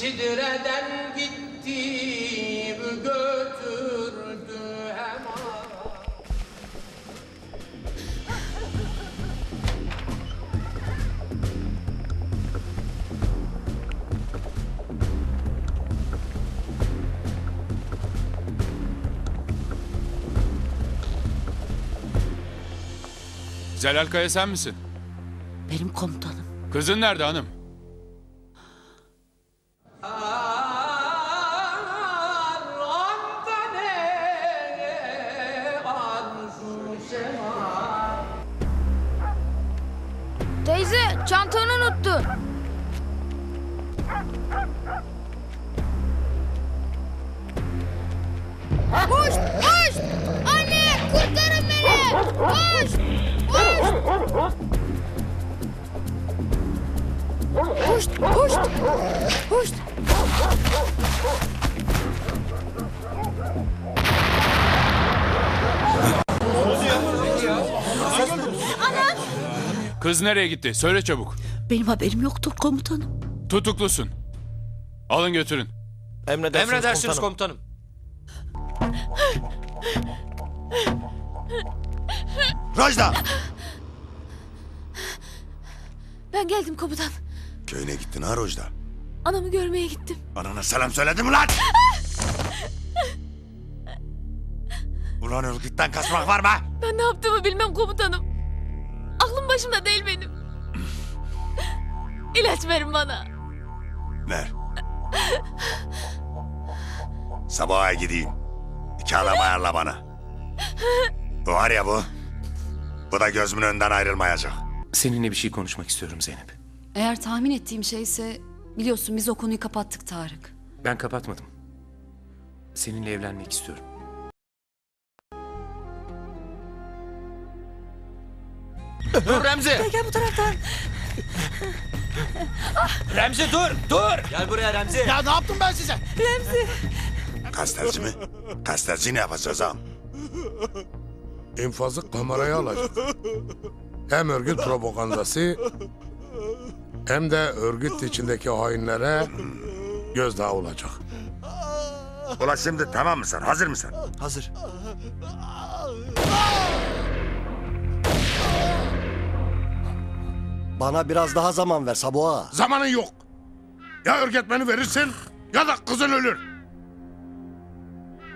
Sidreden gitti götürdü hemen Celal Kaya sen misin? Benim komutanım. Kızın nerede hanım? Koş koş. Anne kurtarın beni. Koş. Koş. Koş koş. Koş. Kız nereye gitti? Söyle çabuk. Benim haberim yoktur komutanım. Tutuklusun. Alın götürün. Emredersiniz, Emredersiniz komutanım. komutanım. Rajda! Ben geldim komutan. Köyüne gittin ha Rojda. Anamı görmeye gittim. Anana selam söyledin mi lan? Ulan örgütten kaçmak var mı? Ben ne yaptığımı bilmem komutanım. Aklım başımda değil benim. İlaç verin bana. Ver. Sabaha gideyim. İki adam ayarla bana. Bu var ya bu. Bu da gözümün önünden ayrılmayacak. Seninle bir şey konuşmak istiyorum Zeynep. Eğer tahmin ettiğim şeyse biliyorsun biz o konuyu kapattık Tarık. Ben kapatmadım. Seninle evlenmek istiyorum. Dur Remzi. Gel bu taraftan. Remzi dur, dur. Gel buraya Remzi. Ya ne yaptım ben size? Gazeteci mi? Gazeteci ne yapacağız ağam? infazı kameraya alacak. Hem örgüt propagandası hem de örgüt içindeki hainlere gözdağı olacak. Ula şimdi tamam mısın? Hazır mısın? Hazır. Bana biraz daha zaman ver Saboğa. Zamanın yok. Ya örgütmeni verirsin ya da kızın ölür.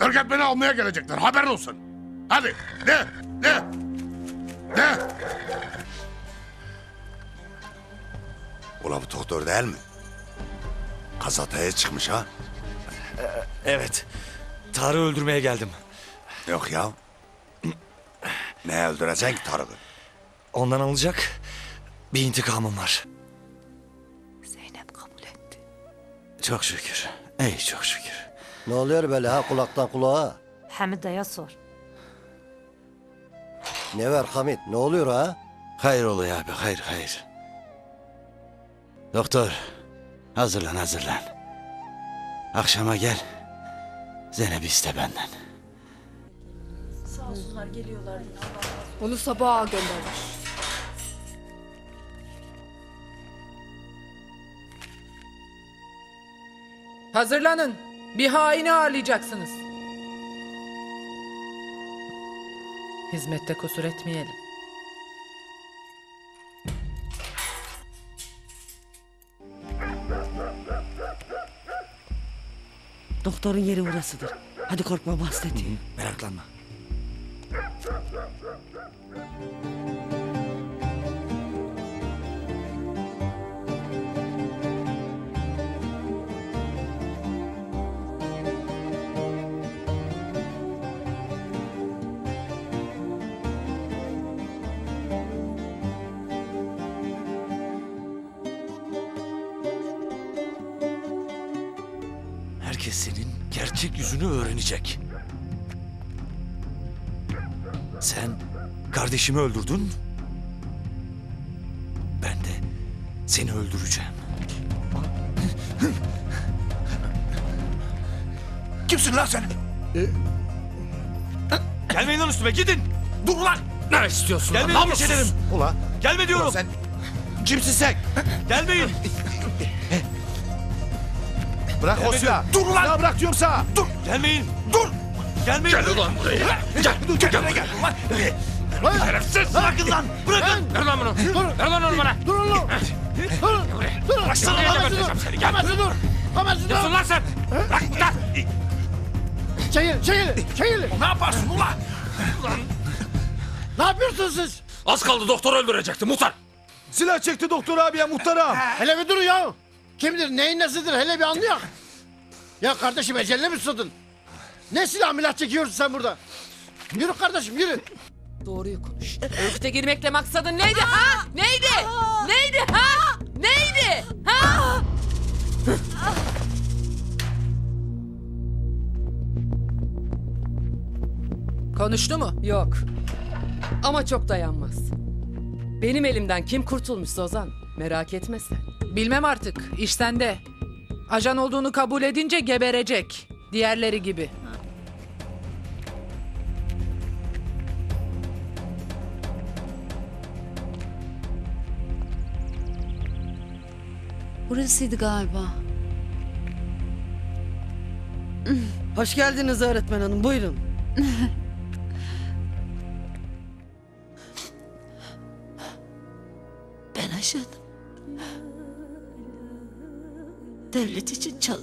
Örgütmeni almaya gelecekler haberin olsun. Hadi de de de. Ula bu doktor değil mi? Kazataya çıkmış ha? Evet. Tarık'ı öldürmeye geldim. Yok ya. Ne öldüreceksin ki Tarık'ı? Ondan alacak bir intikamım var. Zeynep kabul etti. Çok şükür. Ey çok şükür. Ne oluyor böyle ha kulaktan kulağa? Hamide'ye sor. Ne var Hamit ne oluyor ha? Hayır oluyor abi, hayır hayır. Doktor, hazırlan hazırlan. Akşama gel. Zeynep'i iste benden. Onu sabaha göndermiş. Hazırlanın. Bir haini ağırlayacaksınız. Hizmette kusur etmeyelim. Doktorun yeri burasıdır. Hadi korkma bahset. Meraklanma. Herkes senin gerçek yüzünü öğrenecek. Sen kardeşimi öldürdün. Ben de seni öldüreceğim. Kimsin lan sen? Gelmeyin lan üstüme gidin. Dur lan. Ne istiyorsun? Gelmeyin lan? geç ederim. Ula Gelme diyorum. sen kimsin sen? Gelmeyin. Bırak o silahı. Dur ulan. Silahı bırak diyorum sana. Dur. Gelmeyin. Dur. Gelmeyin. Gel ulan buraya. Gel. Dur gel. Gel. Ulan. Şerefsiz. Bırakın lan. Bırakın. Ver lan bunu. Ver lan onu bana. Dur oğlum. Dur. Dur. Bıraksana lan dur. öldüreceğim seni. Gel. Hemen dur. Hemen dur. Yapsın lan sen. Bırak lan. Çekil. Çekil. Çekil. Ne yaparsın ulan? Ne yapıyorsunuz siz? Az kaldı doktor öldürecekti muhtar. Silah çekti doktor abiye muhtara. Hele bir dur ya. Kimdir, neyin nesidir hele bir anlayak. Ya kardeşim ecelle mi susadın? Ne silah milah çekiyorsun sen burada? Yürü kardeşim yürü. Doğruyu konuş. Örgüte girmekle maksadın neydi ha? Neydi? Neydi ha? Neydi? Ha? Konuştu mu? Yok. Ama çok dayanmaz. Benim elimden kim kurtulmuş Ozan? Merak etme sen. Bilmem artık. İş sende. Ajan olduğunu kabul edince geberecek. Diğerleri gibi. Burasıydı galiba. Hoş geldiniz öğretmen hanım buyurun. Devlet için çalış.